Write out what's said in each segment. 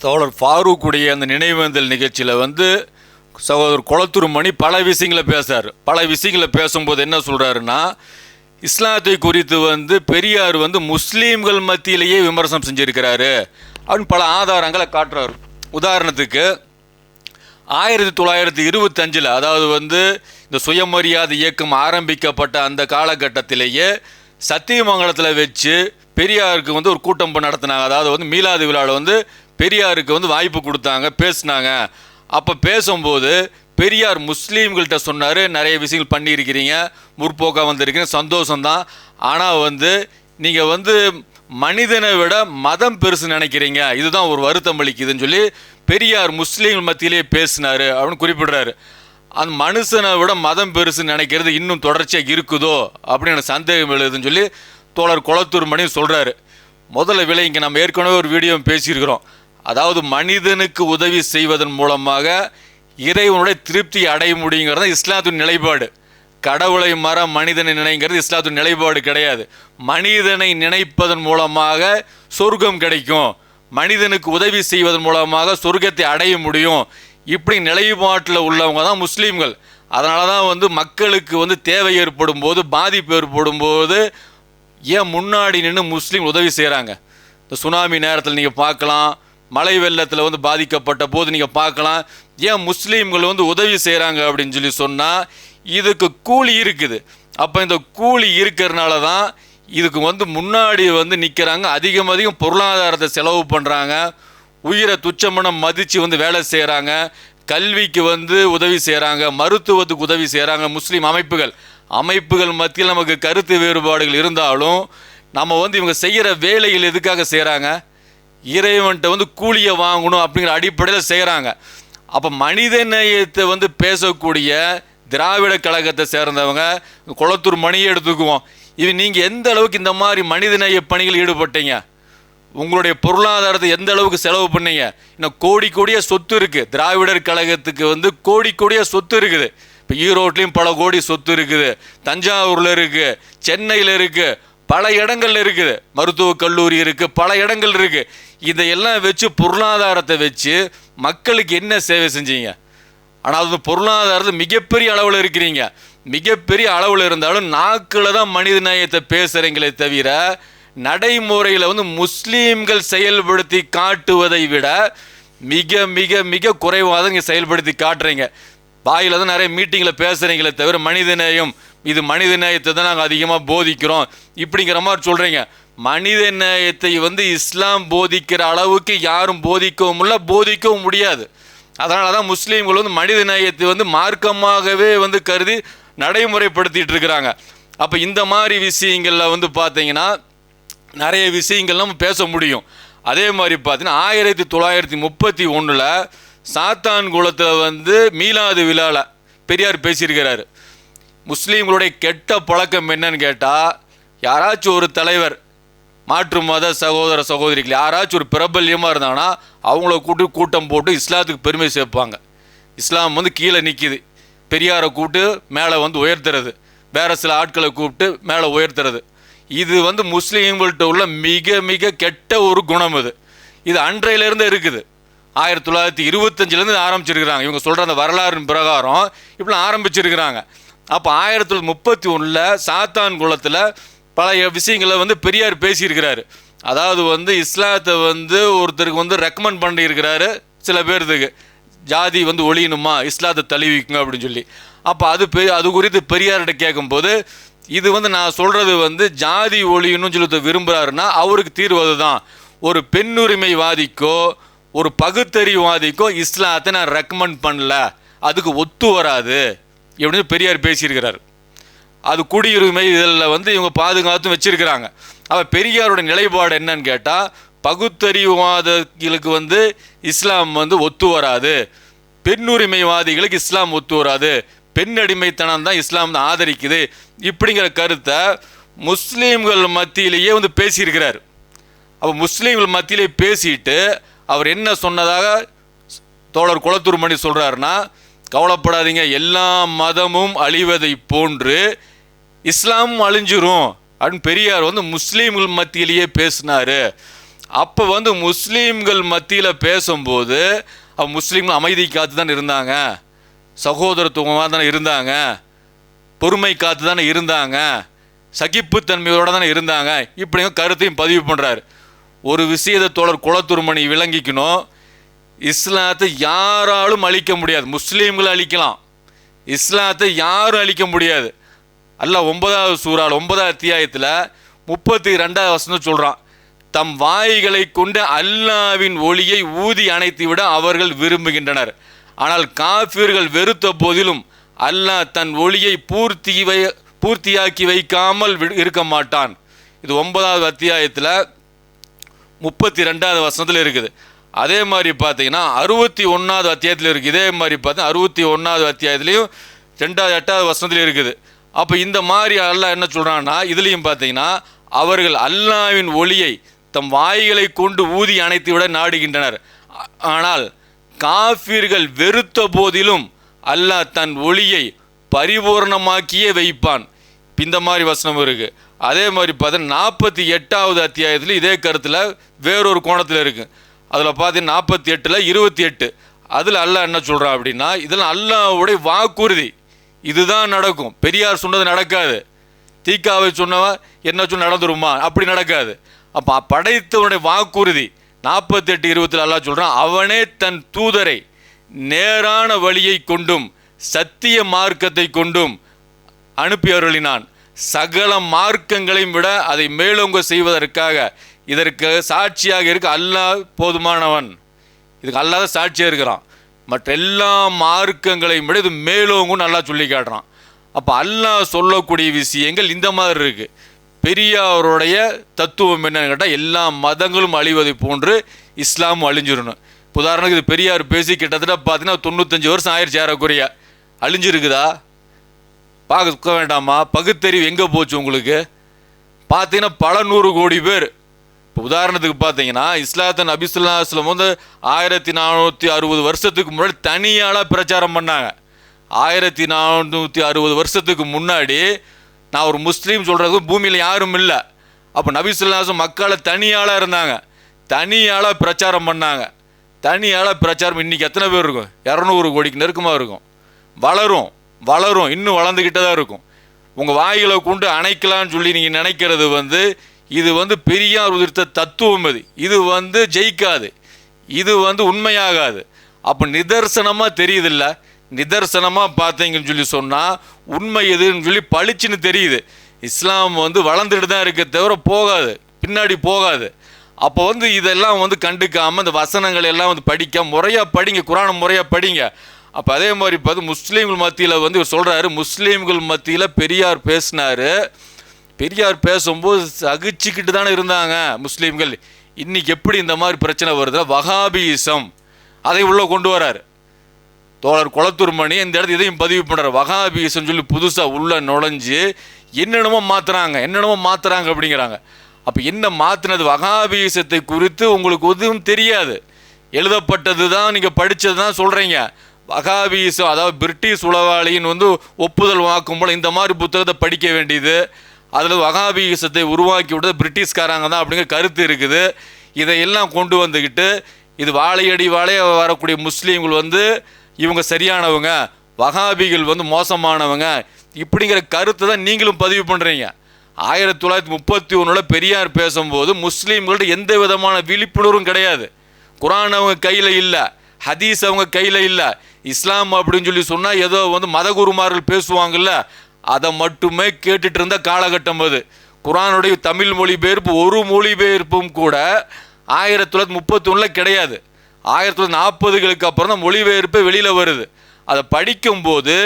தோழர் ஃபாரூக்குடைய அந்த நினைவேந்தல் நிகழ்ச்சியில் வந்து சகோதரர் குளத்தூர் மணி பல விஷயங்களை பேசுறாரு. பல விஷயங்களை பேசும்போது என்ன சொல்றாருன்னா இஸ்லாத்தை குறித்து வந்து பெரியார் வந்து முஸ்லீம்கள் மத்தியிலேயே விமர்சனம் செஞ்சுருக்கிறாரு அப்படின்னு பல ஆதாரங்களை காட்டுறாரு. உதாரணத்துக்கு ஆயிரத்தி தொள்ளாயிரத்தி இருபத்தஞ்சில் அதாவது வந்து இந்த சுயமரியாதை இயக்கம் ஆரம்பிக்கப்பட்ட அந்த காலகட்டத்திலேயே சத்தியமங்கலத்தில் வச்சு பெரியாருக்கு வந்து ஒரு கூட்டம் நடத்தினாங்க. அதாவது வந்து மீலாது விழாவில் வந்து பெரியாருக்கு வந்து வாய்ப்பு கொடுத்தாங்க பேசுனாங்க. அப்போ பேசும்போது பெரியார் முஸ்லீம்கள்கிட்ட சொன்னார் நிறைய விஷயங்கள் பண்ணியிருக்கிறீங்க முற்போக்காக வந்திருக்கீங்க சந்தோஷம்தான். ஆனால் வந்து நீங்கள் வந்து மனிதனை விட மதம் பெருசு நினைக்கிறீங்க. இதுதான் ஒரு வருத்தம் அளிக்குதுன்னு சொல்லி பெரியார் முஸ்லீம் மத்தியிலே பேசினார். அப்படின்னு குறிப்பிடுறாரு. அந்த மனுஷனை விட மதம் பெருசு நினைக்கிறது இன்னும் தொடர்ச்சியாக இருக்குதோ அப்படின்னு எனக்கு சந்தேகம் எழுதுன்னு சொல்லி தோழர் குளத்தூர் மணி சொல்கிறாரு முதல்ல விலை இங்கே நம்ம ஏற்கனவே ஒரு வீடியோ பேசியிருக்கிறோம். அதாவது மனிதனுக்கு உதவி செய்வதன் மூலமாக இறைவனுடைய திருப்தி அடைய முடியுங்கிறது தான் இஸ்லாத்தின் நிலைப்பாடு. கடவுளை மற மனிதனை நினைங்கிறது இஸ்லாத்தின் நிலைப்பாடு கிடையாது. மனிதனை நினைப்பதன் மூலமாக சொர்க்கம் கிடைக்கும். மனிதனுக்கு உதவி செய்வதன் மூலமாக சொர்க்கத்தை அடைய முடியும். இப்படி நிலைப்பாட்டில் உள்ளவங்க தான் முஸ்லீம்கள். அதனால தான் வந்து மக்களுக்கு வந்து தேவை ஏற்படும் போது பாதிப்பு ஏற்படும் போது ஏன் முன்னாடி நின்று முஸ்லீம் உதவி செய்கிறாங்க இந்த சுனாமி நேரத்தில் நீங்கள் பார்க்கலாம் மழை வெள்ளத்தில் வந்து பாதிக்கப்பட்ட போது நீங்கள் பார்க்கலாம் ஏன் முஸ்லீம்கள் வந்து உதவி செய்கிறாங்க அப்படின்னு சொல்லி சொன்னால் இதுக்கு கூலி இருக்குது. அப்போ இந்த கூலி இருக்கிறனால தான் இதுக்கு வந்து முன்னாடி வந்து நிற்கிறாங்க அதிகம் அதிகம் பொருளாதாரத்தை செலவு பண்ணுறாங்க உயிரை துச்சமன மதித்து வந்து வேலை செய்கிறாங்க கல்விக்கு வந்து உதவி செய்கிறாங்க மருத்துவத்துக்கு உதவி செய்கிறாங்க முஸ்லீம் அமைப்புகள். அமைப்புகள் மத்தியில் நமக்கு கருத்து வேறுபாடுகள் இருந்தாலும் நம்ம வந்து இவங்க செய்கிற வேலைகள் எதுக்காக செய்கிறாங்க இறைவன்கிட்ட வந்து கூலியை வாங்கணும் அப்படிங்கிற அடிப்படையில் செய்கிறாங்க அப்போ மனித நேயத்தை வந்து பேசக்கூடிய திராவிட கழகத்தை சேர்ந்தவங்க குளத்தூர் மணியை எடுத்துக்குவோம். இது நீங்கள் எந்த அளவுக்கு இந்த மாதிரி மனிதநேய பணிகள் ஈடுபட்டீங்க? உங்களுடைய பொருளாதாரத்தை எந்த அளவுக்கு செலவு பண்ணீங்க? இன்னும் கோடி கோடிய சொத்து இருக்குது திராவிடர் கழகத்துக்கு வந்து கோடி கோடிய சொத்து இருக்குது. இப்போ ஈரோட்லேயும் பல கோடி சொத்து இருக்குது. தஞ்சாவூரில் இருக்குது சென்னையில் இருக்குது பல இடங்கள்ல இருக்குது. மருத்துவக் கல்லூரி இருக்குது பல இடங்கள் இருக்குது இதையெல்லாம் வச்சு பொருளாதாரத்தை வச்சு மக்களுக்கு என்ன சேவை செஞ்சீங்க? ஆனால் அது பொருளாதாரத்தை மிகப்பெரிய அளவில் இருக்கிறீங்க. மிகப்பெரிய அளவில் இருந்தாலும் நாக்கில் தான் மனித நேயத்தை பேசுகிறீங்களே தவிர நடைமுறையில் வந்து முஸ்லீம்கள் செயல்படுத்தி காட்டுவதை விட மிக மிக மிக குறைவாக தான் இங்கே செயல்படுத்தி காட்டுறீங்க. வாயில் தான் நிறைய மீட்டிங்கில் பேசுகிறீங்களே தவிர மனித நேயம் இது மனித நேயத்தை தான் நாங்கள் அதிகமாக போதிக்கிறோம். இப்படிங்கிற மாதிரி சொல்கிறீங்க மனித நேயத்தை வந்து இஸ்லாம் போதிக்கிற அளவுக்கு யாரும் போதிக்கவும் இல்லை போதிக்கவும் முடியாது. அதனால தான் முஸ்லீம்கள் வந்து மனித நேயத்தை வந்து மார்க்கமாகவே வந்து கருதி நடைமுறைப்படுத்திகிட்டு இருக்கிறாங்க. அப்போ இந்த மாதிரி விஷயங்களில் வந்து பார்த்தீங்கன்னா நிறைய விஷயங்கள் நம்ம பேச முடியும். அதே மாதிரி பார்த்தீங்கன்னா ஆயிரத்தி தொள்ளாயிரத்தி முப்பத்தி ஒன்றில் சாத்தான் குளத்தில் வந்து மீலாது விழாவில் பெரியார் பேசியிருக்கிறாரு. முஸ்லீம்களுடைய கெட்ட பழக்கம் என்னன்னு கேட்டால் யாராச்சும் ஒரு தலைவர் மாற்று மத சகோதர சகோதரிகள் யாராச்சும் ஒரு பிரபல்யமாக இருந்தாங்கன்னா அவங்கள கூட்டு கூட்டம் போட்டு இஸ்லாத்துக்கு பெருமை சேர்ப்பாங்க. இஸ்லாம் வந்து கீழே நிற்கிது பெரியாரை கூப்பிட்டு மேலே வந்து உயர்த்துறது. வேறு சில ஆட்களை கூப்பிட்டு மேலே உயர்த்துறது. இது வந்து முஸ்லீம்கள்ட்ட உள்ள மிக மிக கெட்ட ஒரு குணம் இது. இது அன்றையிலேருந்து இருக்குது. ஆயிரத்தி தொள்ளாயிரத்தி இருபத்தஞ்சிலேருந்து ஆரம்பிச்சிருக்கிறாங்க. இவங்க சொல்கிற அந்த வரலாறு பிரகாரம் இப்படி ஆரம்பிச்சிருக்கிறாங்க. அப்போ ஆயிரத்தி தொள்ளாயிரத்தி முப்பத்தி ஒன்றில் சாத்தான் குளத்தில் பல விஷயங்களை வந்து பெரியார் பேசியிருக்கிறாரு. அதாவது வந்து இஸ்லாத்தை வந்து ஒருத்தருக்கு வந்து ரெக்கமெண்ட் பண்ணியிருக்கிறாரு சில பேர்த்துக்கு. ஜாதி வந்து ஒழியணுமா? இஸ்லாத்தை தழுவிக்குங்க அப்படின்னு சொல்லி. அப்போ அது பெ அது குறித்து பெரியார்கிட்ட கேட்கும்போது இது வந்து நான் சொல்கிறது வந்து ஜாதி ஒளின்னு சொல்லிட்டு விரும்புகிறாருன்னா அவருக்கு தீர்வு அதுதான். ஒரு பெண்ணுரிமைவாதிக்கோ ஒரு பகுத்தறிவாதிக்கோ இஸ்லாத்தை நான் ரெக்கமெண்ட் பண்ணல. அதுக்கு ஒத்து வராது. எப்படின்னு பெரியார் பேசியிருக்கிறார். அது குடியுரிமை இதில் வந்து இவங்க பாதுகாத்தும் வச்சுருக்கிறாங்க. அப்போ பெரியாரோட நிலைப்பாடு என்னன்னு கேட்டால் பகுத்தறிவுவாதிகளுக்கு வந்து இஸ்லாம் வந்து ஒத்து வராது. பெண்ணுரிமைவாதிகளுக்கு இஸ்லாம் ஒத்து வராது. பெண் அடிமைத்தனம் தான் இஸ்லாம் தான் ஆதரிக்குது. இப்படிங்கிற கருத்தை முஸ்லீம்கள் மத்தியிலேயே வந்து பேசியிருக்கிறார். அப்போ முஸ்லீம்கள் மத்தியிலே பேசிட்டு அவர் என்ன சொன்னதாக தோழர் குளத்தூர் மணி சொல்கிறாருன்னா கவலைப்படாதீங்க எல்லா மதமும் அழிவதை போன்று இஸ்லாமும் அழிஞ்சிரும் அப்படின்னு பெரியார் வந்து முஸ்லீம்கள் மத்தியிலேயே பேசினார். அப்போ வந்து முஸ்லீம்கள் மத்தியில் பேசும்போது அவ முஸ்லீம்கள் அமைதி காத்து தான் இருந்தாங்க. சகோதரத்துவமாக தானே இருந்தாங்க? பொறுமை காத்து தானே இருந்தாங்க? சகிப்புத்தன்மையோடு தானே இருந்தாங்க? இப்படிங்க கருத்தையும் பதிவு பண்ணுறாரு ஒரு விஷயத்தை தோழர் குலத்துருமணி விளங்கிக்கணும். இஸ்லாத்தை யாராலும் அழிக்க முடியாது. முஸ்லீம்களை அழிக்கலாம். இஸ்லாத்தை யாரும் அழிக்க முடியாது. அல்ல ஒன்பதாவது சூறால் ஒன்பதாவது அத்தியாயத்தில் முப்பத்தி ரெண்டாவது வசனம் சொல்கிறான் தம் வாய்களை கொண்டு அல்லாவின் ஒளியை ஊதி அணைத்து விட அவர்கள் விரும்புகின்றனர். ஆனால் காஃபிர்கள் வெறுத்த போதிலும் அல்லாஹ் தன் ஒளியை பூர்த்தி வை பூர்த்தியாக்கி வைக்காமல் இருக்க மாட்டான். இது ஒன்பதாவது அத்தியாயத்தில் முப்பத்தி ரெண்டாவது வசனத்தில் இருக்குது. அதே மாதிரி பார்த்தீங்கன்னா அறுபத்தி ஒன்றாவது அத்தியாயத்தில் இருக்குது இதே மாதிரி பார்த்தீங்கன்னா அறுபத்தி ஒன்றாவது அத்தியாயத்துலேயும் ரெண்டாவது எட்டாவது வசனத்தில் இருக்குது. அப்போ இந்த மாதிரி அல்லாஹ் என்ன சொல்கிறான்னா இதுலேயும் பார்த்தீங்கன்னா அவர்கள் அல்லாவின் ஒளியை தம் வாய்களை கொண்டு ஊதி அணைத்து விட நாடுகின்றனர் ஆனால் காஃபிர்கள் வெறுத்த போதிலும் அல்லாஹ் தன் ஒளியை பரிபூர்ணமாக்கியே வைப்பான். இந்த மாதிரி வசனம் இருக்கு. அதே மாதிரி பார்த்தீங்கன்னா நாற்பத்தி எட்டாவது அத்தியாயத்தில் இதே கருத்தில் வேறொரு கோணத்தில் இருக்குது அதில் பார்த்தீங்கன்னா நாற்பத்தி எட்டில் இருபத்தி எட்டு. அதில் அல்லாஹ் என்ன சொல்கிறான் அப்படின்னா இதெல்லாம் அல்லாவுடைய வாக்குறுதி. இதுதான் நடக்கும். பெரியார் சொன்னது நடக்காது. தீக்காவை சொன்னவன் என்ன சொன்ன நடந்துருமா? அப்படி நடக்காது. அப்போ படைத்தவனுடைய வாக்குறுதி நாற்பத்தி எட்டு இருபத்தில் அல்லா சொல்கிறான் அவனே தன் தூதரை நேரான வழியை கொண்டும் சத்திய மார்க்கத்தை கொண்டும் அனுப்பி அருளினான். சகல மார்க்கங்களையும் விட அதை மேலோங்க செய்வதற்காக இதற்கு சாட்சியாக இருக்க அல்லாஹ் போதுமானவன். இதுக்கு அல்லாத சாட்சியாக இருக்கிறான். மற்ற எல்லா மார்க்கங்களையும் விட இது மேலோங்கும் நல்லா சொல்லி காட்டுறான். அப்போ அல்லாஹ் சொல்லக்கூடிய விஷயங்கள் இந்த மாதிரி இருக்குது பெரியாருடைய தத்துவம் என்னன்னு கேட்டால் எல்லா மதங்களும் அழிவதை போன்று இஸ்லாமும் அழிஞ்சிடணும். இப்போ உதாரணத்துக்கு இது பெரியார் பேசி கிட்டத்தட்ட பார்த்தீங்கன்னா தொண்ணூத்தஞ்சு வருஷம் ஆயிடுச்சு ஏறக்குறைய. அழிஞ்சிருக்குதா? பார்க்க வேண்டாமா? பகுத்தறிவு எங்கே போச்சு உங்களுக்கு? பார்த்தீங்கன்னா பல நூறு கோடி பேர். இப்போ உதாரணத்துக்கு பார்த்தீங்கன்னா இஸ்லாத்தன் நபிசுல்லாஸ்லம் வந்து ஆயிரத்தி நானூற்றி அறுபது வருஷத்துக்கு முன்னாடி தனியாளாக பிரச்சாரம் பண்ணாங்க. ஆயிரத்தி நானூற்றி அறுபது வருஷத்துக்கு முன்னாடி நான் ஒரு முஸ்லீம் சொல்கிறது பூமியில் யாரும் இல்லை. அப்போ நபிசுல்லாசம் மக்களை தனியாளாக இருந்தாங்க. தனியாளாக பிரச்சாரம் பண்ணாங்க. தனியாளாக பிரச்சாரம் இன்னைக்கு எத்தனை பேர் இருக்கும்? இரநூறு கோடிக்கு நெருக்கமாக இருக்கும். வளரும் வளரும் இன்னும் வளர்ந்துக்கிட்டே தான் இருக்கும். உங்கள் வாய்களை கொண்டு அணைக்கலாம்னு சொல்லி நீங்கள் நினைக்கிறது வந்து இது வந்து பெரியார் உதிர்த்த தத்துவம் இது இது வந்து ஜெயிக்காது. இது வந்து உண்மையாகாது. அப்போ நிதர்சனமாக தெரியுதில்ல? நிதர்சனமாக பார்த்தீங்கன்னு சொல்லி சொன்னால் உண்மை எதுன்னு சொல்லி பளிச்சுன்னு தெரியுது. இஸ்லாம் வந்து வளர்ந்துட்டு தான் இருக்க தவிர போகாது. பின்னாடி போகாது. அப்போ வந்து இதெல்லாம் வந்து கண்டுக்காமல் இந்த வசனங்கள் எல்லாம் வந்து படிக்க முறையாக படிங்க குரான முறையாக படிங்க. அப்போ அதே மாதிரி பார்த்து முஸ்லீம்கள் மத்தியில் வந்து இவர் சொல்கிறாரு முஸ்லீம்கள் மத்தியில் பெரியார் பேசினார். பெரியார் பேசும்போது சகிச்சுக்கிட்டு தானே இருந்தாங்க முஸ்லீம்கள். இன்னைக்கு எப்படி இந்த மாதிரி பிரச்சனை வருது வகாபிசம் அதை உள்ளே கொண்டு வராரு. தோழர் குளத்தூர் மணி இந்த இடத்துல இதையும் பதிவு பண்ணுற வகாபிசம் சொல்லி புதுசாக உள்ளே நுழைஞ்சு என்னென்னமோ மாற்றுறாங்க என்னென்னமோ மாற்றுறாங்க அப்படிங்கிறாங்க. அப்போ என்ன மாற்றினது வகாபீசத்தை குறித்து உங்களுக்கு எதுவும் தெரியாது. எழுதப்பட்டது தான் நீங்கள் படித்தது தான் சொல்கிறீங்க வகாபீசம் அதாவது பிரிட்டிஷ் உளவாளியின் வந்து ஒப்புதல் வாக்கும் போல் இந்த மாதிரி புத்தகத்தை படிக்க வேண்டியது. அதில் வகாபீசத்தை உருவாக்கி விட்டது பிரிட்டிஷ்காரங்க தான் அப்படிங்கிற கருத்து இருக்குது. இதையெல்லாம் கொண்டு வந்துக்கிட்டு இது வாழையடி வாழைய வரக்கூடிய முஸ்லீம்கள் வந்து இவங்க சரியானவங்க வகாபிகள் வந்து மோசமானவங்க இப்படிங்கிற கருத்தை தான் நீங்களும் பதிவு பண்ணுறீங்க ஆயிரத்தி தொள்ளாயிரத்தி முப்பத்தி ஒன்றில் பெரியார் பேசும்போது முஸ்லீம்கள்ட்ட எந்த விதமான விழிப்புணர்வும் கிடையாது. குரான் அவங்க கையில் இல்லை ஹதீஸ் அவங்க கையில் இல்லை இஸ்லாம் அப்படின்னு சொல்லி சொன்னால் ஏதோ வந்து மதகுருமார்கள் பேசுவாங்கல்ல அதை மட்டுமே கேட்டுட்டு இருந்த காலகட்டம் அது. குரானுடைய தமிழ் மொழிபெயர்ப்பு ஒரு மொழிபெயர்ப்பும் கூட ஆயிரத்தி தொள்ளாயிரத்தி முப்பத்தி ஒன்றில் கிடையாது. ஆயிரத்தி தொள்ளாயிரத்தி நாற்பதுகளுக்கு அப்புறம் தான் மொழிபெயர்ப்பு வெளியில் வருது. அதை படிக்கும்போது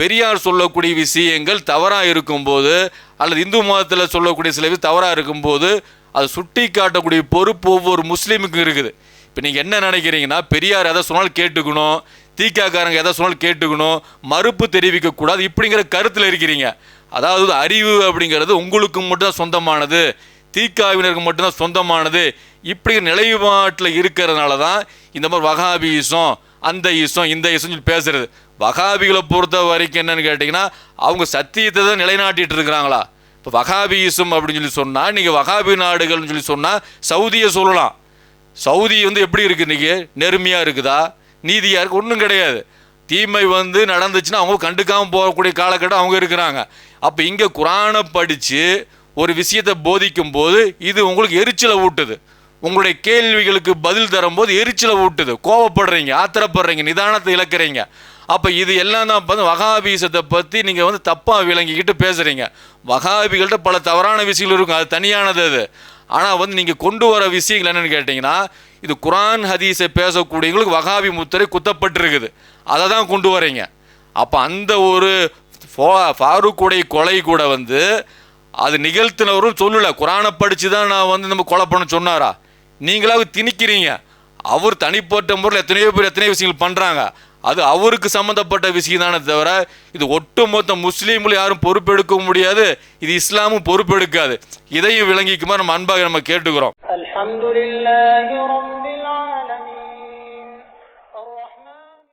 பெரியார் சொல்லக்கூடிய விஷயங்கள் தவறாக இருக்கும்போது அல்லது இந்து மதத்தில் சொல்லக்கூடிய சில விஷயம் தவறாக இருக்கும்போது அதை சுட்டி காட்டக்கூடிய பொறுப்பு ஒவ்வொரு முஸ்லீமுக்கும் இருக்குது. இப்போ நீங்கள் என்ன நினைக்கிறீங்கன்னா பெரியார் எதை சொன்னாலும் கேட்டுக்கணும் தீக்காக்காரங்க எதை சொன்னாலும் கேட்டுக்கணும் மறுப்பு தெரிவிக்கக்கூடாது இப்படிங்கிற கருத்தில் இருக்கிறீங்க. அதாவது அறிவு அப்படிங்கிறது உங்களுக்கு மட்டும்தான் சொந்தமானது. தீக்காவினருக்கு மட்டும்தான் சொந்தமானது. இப்படி நிலைப்பாட்டில் இருக்கிறதுனால தான் இந்த மாதிரி வகாபி ஈசம் அந்த ஈசம் இந்த ஈசம் சொல்லி பேசுறது. வகாபிகளை பொறுத்த வரைக்கும் என்னன்னு கேட்டிங்கன்னா அவங்க சத்தியத்தை தான் நிலைநாட்டிட்டு இருக்கிறாங்களா? இப்போ வகாபியிசம் அப்படின்னு சொல்லி சொன்னால் நீங்கள் வகாபி நாடுகள்னு சொல்லி சொன்னால் சவுதியை சொல்லலாம். சவுதி வந்து எப்படி இருக்குது இன்றைக்கி நெருமையாக இருக்குதா? நீதியாக இருக்குது ஒன்றும் கிடையாது. தீமை வந்து நடந்துச்சுன்னா அவங்க கண்டுக்காமல் போகக்கூடிய காலக்கட்டம் அவங்க இருக்கிறாங்க. அப்போ இங்கே குரானை படித்து ஒரு விஷயத்தை போதிக்கும் போது இது உங்களுக்கு எரிச்சலை ஊட்டுது. உங்களுடைய கேள்விகளுக்கு பதில் தரும்போது எரிச்சலை ஊட்டுது. கோவப்படுறீங்க ஆத்திரப்படுறீங்க நிதானத்தை இழக்கிறீங்க. அப்போ இது எல்லாம் தான் வந்து வகாபீசத்தை பற்றி நீங்கள் வந்து தப்பாக விளங்கிக்கிட்டு பேசுகிறீங்க வகாபிகள்கிட்ட பல தவறான விஷயங்கள் இருக்கும். அது தனியானது அது. ஆனால் வந்து நீங்கள் கொண்டு வர விஷயங்கள் என்னென்னு கேட்டிங்கன்னா இது குரான் ஹதீஸை பேசக்கூடியவங்களுக்கு வகாபி முத்திரை குத்தப்பட்டிருக்குது. அதை தான் கொண்டு வரீங்க. அப்போ அந்த ஒரு ஃபா- ஃபாரூக்குடைய கொலை கூட வந்து அது நிகழ்த்தினவரும் சொல்லலை. குரானை படித்து தான் நான் வந்து நம்ம கொலை பண்ண சொன்னாரா? நீங்களாவது திணிக்கிறீங்க. அவர் தனிப்பட்ட முறையில் எத்தனையோ பேர் எத்தனையோ விஷயங்கள் பண்ணுறாங்க அது அவருக்கு சம்மந்தப்பட்ட விஷயம் தானே தவிர இது ஒட்டுமொத்த முஸ்லீம்கள் யாரும் பொறுப்பெடுக்க முடியாது. இது இஸ்லாமும் பொறுப்பெடுக்காது. இதையும் விளங்கிக்குமா நம்ம அன்பாக நம்ம கேட்டுக்கிறோம்.